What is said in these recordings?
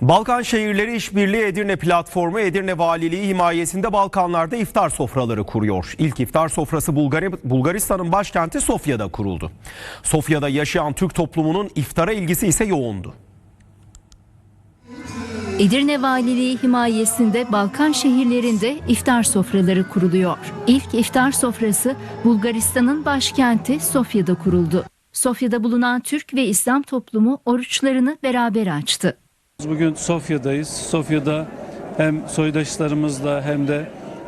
Balkan Şehirleri İşbirliği Edirne Platformu Edirne Valiliği himayesinde Balkanlarda iftar sofraları kuruyor. İlk iftar sofrası Bulgari- Bulgaristan'ın başkenti Sofya'da kuruldu. Sofya'da yaşayan Türk toplumunun iftara ilgisi ise yoğundu. Edirne Valiliği himayesinde Balkan şehirlerinde iftar sofraları kuruluyor. İlk iftar sofrası Bulgaristan'ın başkenti Sofya'da kuruldu. Sofya'da bulunan Türk ve İslam toplumu oruçlarını beraber açtı. Bugün Sofya'dayız. Sofya'da hem soydaşlarımızla hem de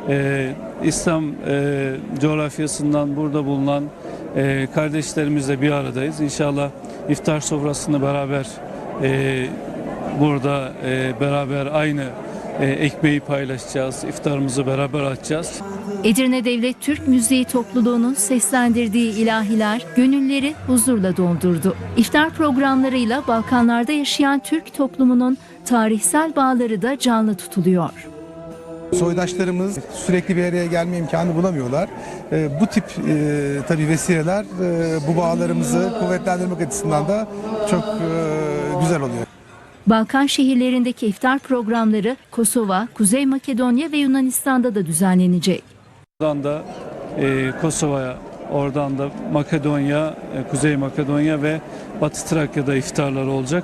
e, İslam e, coğrafyasından burada bulunan e, kardeşlerimizle bir aradayız. İnşallah iftar sofrasını beraber e, burada e, beraber aynı ekmeği paylaşacağız. İftarımızı beraber açacağız. Edirne Devlet Türk Müziği topluluğunun seslendirdiği ilahiler gönülleri huzurla doldurdu. İftar programlarıyla Balkanlarda yaşayan Türk toplumunun tarihsel bağları da canlı tutuluyor. Soydaşlarımız sürekli bir araya gelme imkanı bulamıyorlar. Ee, bu tip e, tabii vesileler e, bu bağlarımızı kuvvetlendirmek açısından da çok e, güzel oluyor. Balkan şehirlerindeki iftar programları Kosova, Kuzey Makedonya ve Yunanistan'da da düzenlenecek. Oradan da e, Kosova'ya, oradan da Makedonya, e, Kuzey Makedonya ve Batı Trakya'da iftarlar olacak.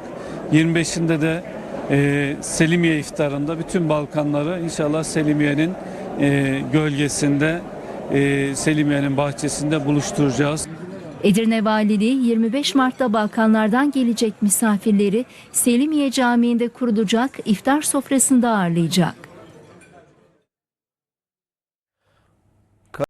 25'inde de e, Selimiye iftarında bütün Balkanları inşallah Selimiye'nin e, gölgesinde, e, Selimiye'nin bahçesinde buluşturacağız. Edirne Valiliği 25 Mart'ta Balkanlardan gelecek misafirleri Selimiye Camii'nde kurulacak iftar sofrasında ağırlayacak.